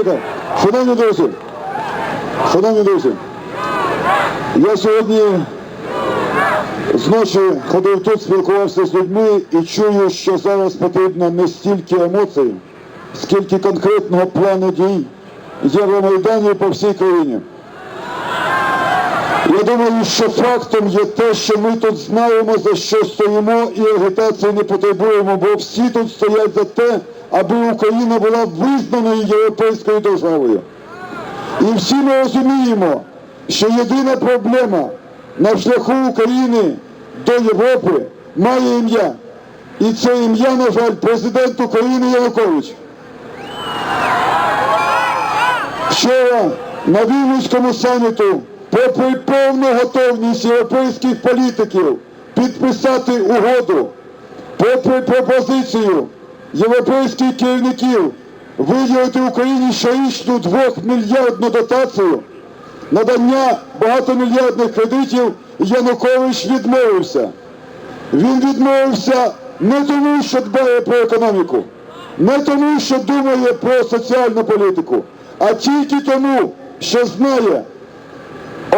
Чекай. Шановні друзі, шановні друзі, я сьогодні зночі ходив тут, спілкувався з людьми і чую, що зараз потрібно не стільки емоцій, скільки конкретного плану дій Євромайдані по всій країні. Я думаю, що фактом є те, що ми тут знаємо, за що стоїмо, і агітації не потребуємо, бо всі тут стоять за те, аби Україна була визнаною європейською державою. І всі ми розуміємо, що єдина проблема на шляху України до Європи має ім'я. І це ім'я, на жаль, президент України Янукович. Вчора на Вільнюському саміту, попри повну готовність європейських політиків підписати угоду, попри пропозицію європейських керівників виділити Україні щорічну 2-мільярдну дотацію, надання багатомільярдних кредитів Янукович відмовився. Він відмовився не тому, що дбає про економіку, не тому, що думає про соціальну політику, а тільки тому, що знає,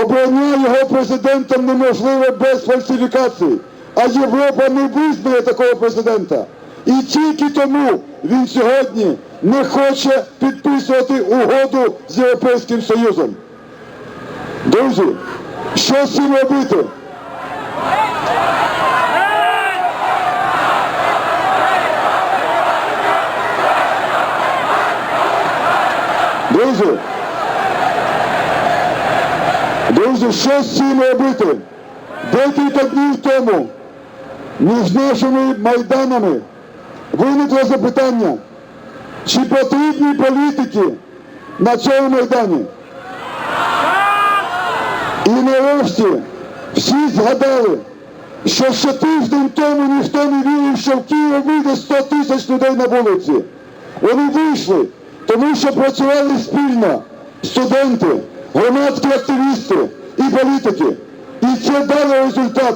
обрання його президентом неможливе без фальсифікацій, а Європа не визнає такого президента. І тільки тому він сьогодні не хоче підписувати угоду з Європейським Союзом. Друзі, що з цим робити? Друзі, друзі, що з цим робити? Декілька днів тому між нашими майданами виникло запитання, чи потрібні політики на цьому майдані. І нарешті всі згадали, що ще тиждень тому ніхто не вірив, що в Києві вийде 100 тисяч людей на вулиці. Вони вийшли, тому що працювали спільно студенти, громадські активісти політики. І це дало результат.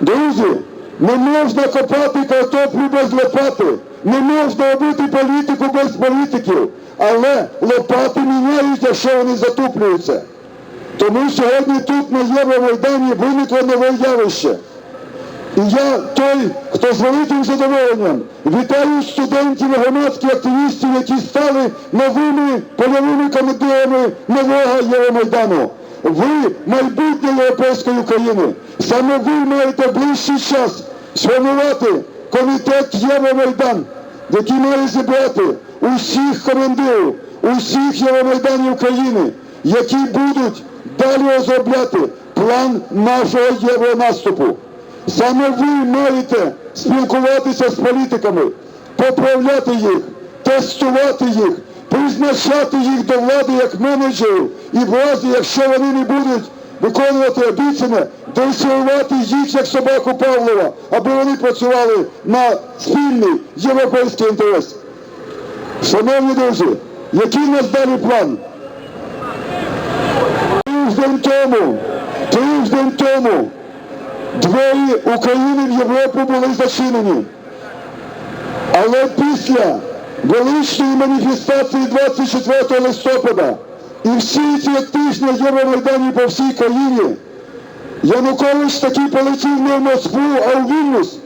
Друзі, не можна копати картоплю без лопати, не можна робити політику без політиків, але лопати міняють, якщо вони затуплюються. Тому сьогодні тут на Євромайдані виникло нове явище. І я той, хто з великим задоволенням вітаю студентів і громадських активістів, які стали новими польовими командирами нового Євромайдану. Ви майбутнє європейської України. Саме ви маєте ближчий час сформувати комітет Євромайдан, який має зібрати усіх командирів, усіх Євромайданів країни, які будуть далі розробляти план нашого євронаступу. Саме ви маєте спілкуватися з політиками, поправляти їх, тестувати їх, призначати їх до влади як менеджерів і влади, якщо вони не будуть виконувати обіцяне, дресирувати їх як собаку Павлова, аби вони працювали на спільний європейський інтерес. Шановні друзі, який у нас далі план? Тиждень тому, тиждень тому двері України в Європу були зачинені. Але після величної маніфестації 24 листопада і всі ці тижні Євромайдані по всій країні Янукович таки полетів не в Москву, а в Вільнюс.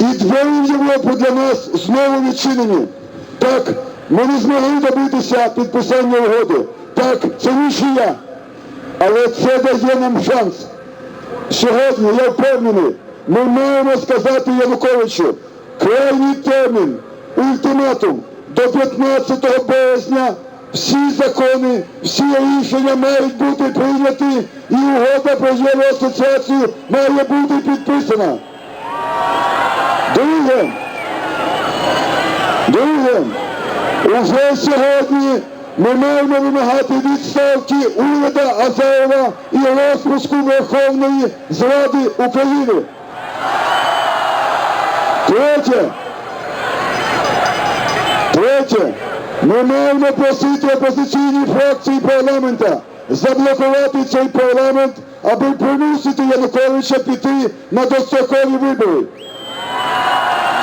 І двері в Європу для нас знову відчинені. Так, ми не змогли добитися підписання угоди. Так, це нічия. Але це дає нам шанс. Сьогодні, я впевнений, ми маємо сказати Януковичу, крайній термін, ультиматум до 15 березня всі закони, всі рішення мають бути прийняті і угода про євроасоціацію має бути підписана. Друге, друге, уже сьогодні ми маємо вимагати відставки уряду Азарова і розпуску Верховної Зради України. Третє. Третє. Ми маємо просити опозиційні фракції парламента заблокувати цей парламент, аби примусити Януковича піти на дострокові вибори.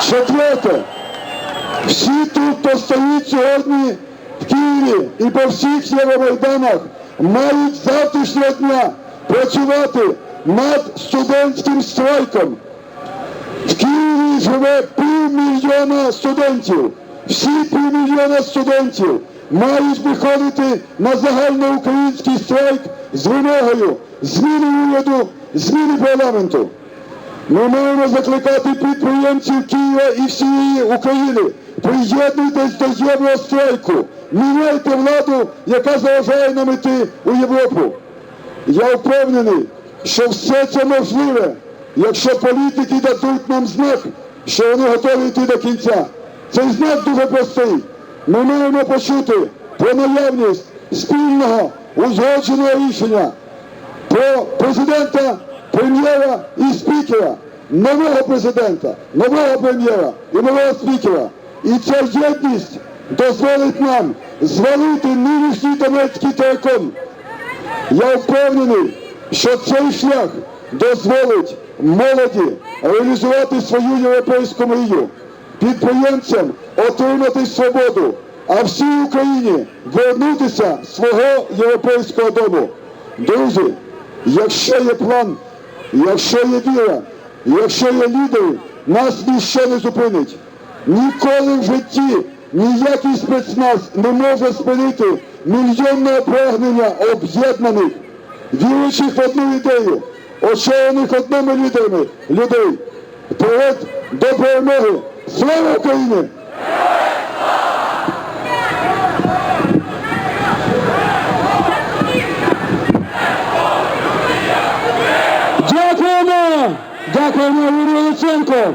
Четверте. Всі тут, хто стоїть сьогодні в Києві і по всіх Євромайданах мають завтрашнього дня працювати над студентським страйком. В Києві живе півмільйона студентів. Всі півмільйона студентів мають виходити на загальноукраїнський страйк з вимогою зміни уряду, зміни парламенту. Ми маємо закликати підприємців Києва і всієї України. Приєднуйтесь до єврострайку. Міняйте владу, яка заважає нам іти у Європу. Я впевнений, що все це можливе, якщо політики дадуть нам знак, що вони готові йти до кінця. Цей знак дуже простий. Ми маємо почути про наявність спільного узгодженого рішення про президента, прем'єра і спікера, нового президента, нового прем'єра і нового спікера. І ця єдність дозволить нам звалити нинішній Донецький теракон. Я впевнений, що цей шлях дозволить молоді реалізувати свою європейську мрію, підприємцям отримати свободу, а всій Україні вернутися свого європейського дому. Друзі, якщо є план, якщо є віра, якщо є лідери, нас ніщо не зупинить. Ніколи в житті ніякий спецназ не може спинити мільйонне прагнення об'єднаних, віруючих в одну ідею, очолених одними лідерами людей. Вперед до перемоги! Слава Україні! Дякуємо! Дякуємо Юрію Луценко!